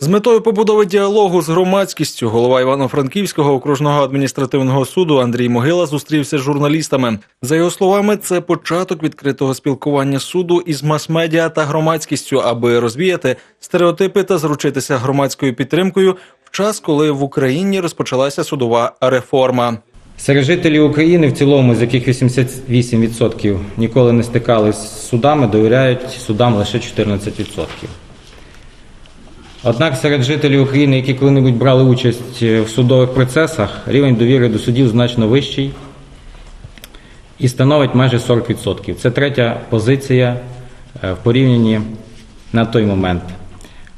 З метою побудови діалогу з громадськістю голова Івано-Франківського окружного адміністративного суду Андрій Могила зустрівся з журналістами. За його словами, це початок відкритого спілкування суду із мас-медіа та громадськістю, аби розвіяти стереотипи та зручитися громадською підтримкою в час, коли в Україні розпочалася судова реформа. Серед жителів України, в цілому, з яких 88% ніколи не стикалися з судами, довіряють судам лише 14%. Однак серед жителів України, які коли-небудь брали участь е, в судових процесах, рівень довіри до судів значно вищий і становить майже 40%. Це третя позиція е, в порівнянні на той момент,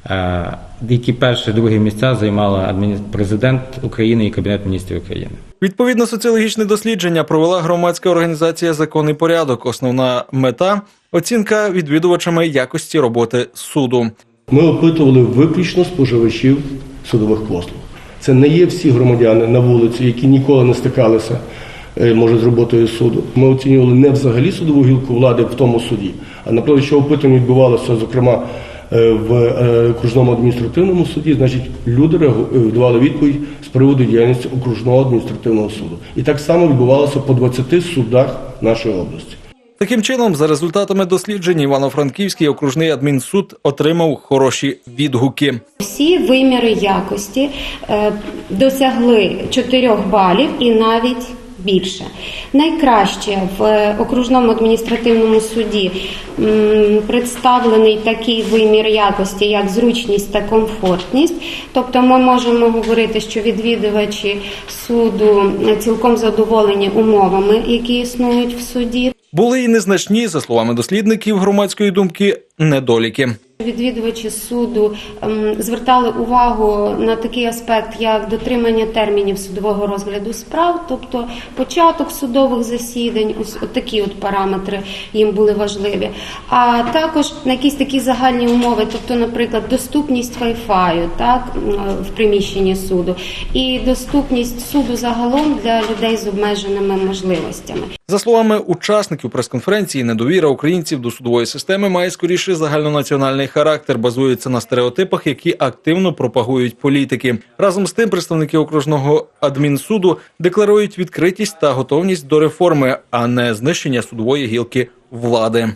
е, які перші другі місця займала президент України і Кабінет міністрів України. Відповідно, соціологічне дослідження провела громадська організація Закон і порядок. Основна мета оцінка відвідувачами якості роботи суду. Ми опитували виключно споживачів судових послуг. Це не є всі громадяни на вулиці, які ніколи не стикалися, е, може, з роботою суду. Ми оцінювали не взагалі судову гілку влади в тому суді, а наприклад, що опитування відбувалося, зокрема, е, в е, окружному адміністративному суді, значить, люди давали відповідь з приводу діяльності окружного адміністративного суду. І так само відбувалося по 20 судах нашої області. Таким чином, за результатами досліджень, Івано-Франківський окружний адмінсуд отримав хороші відгуки. Всі виміри якості е, досягли 4 балів і навіть більше. Найкраще в е, окружному адміністративному суді представлений такий вимір якості, як зручність та комфортність. Тобто, ми можемо говорити, що відвідувачі суду е, цілком задоволені умовами, які існують в суді. Були і незначні, за словами дослідників громадської думки, недоліки. Відвідувачі суду ем, звертали увагу на такий аспект, як дотримання термінів судового розгляду справ, тобто початок судових засідань, ось такі от параметри їм були важливі. А також на якісь такі загальні умови, тобто, наприклад, доступність Wi-Fi, так в приміщенні суду, і доступність суду загалом для людей з обмеженими можливостями. За словами учасників прес-конференції, недовіра українців до судової системи має скоріше загальнонаціональний характер, базується на стереотипах, які активно пропагують політики. Разом з тим, представники окружного адмінсуду декларують відкритість та готовність до реформи, а не знищення судової гілки влади.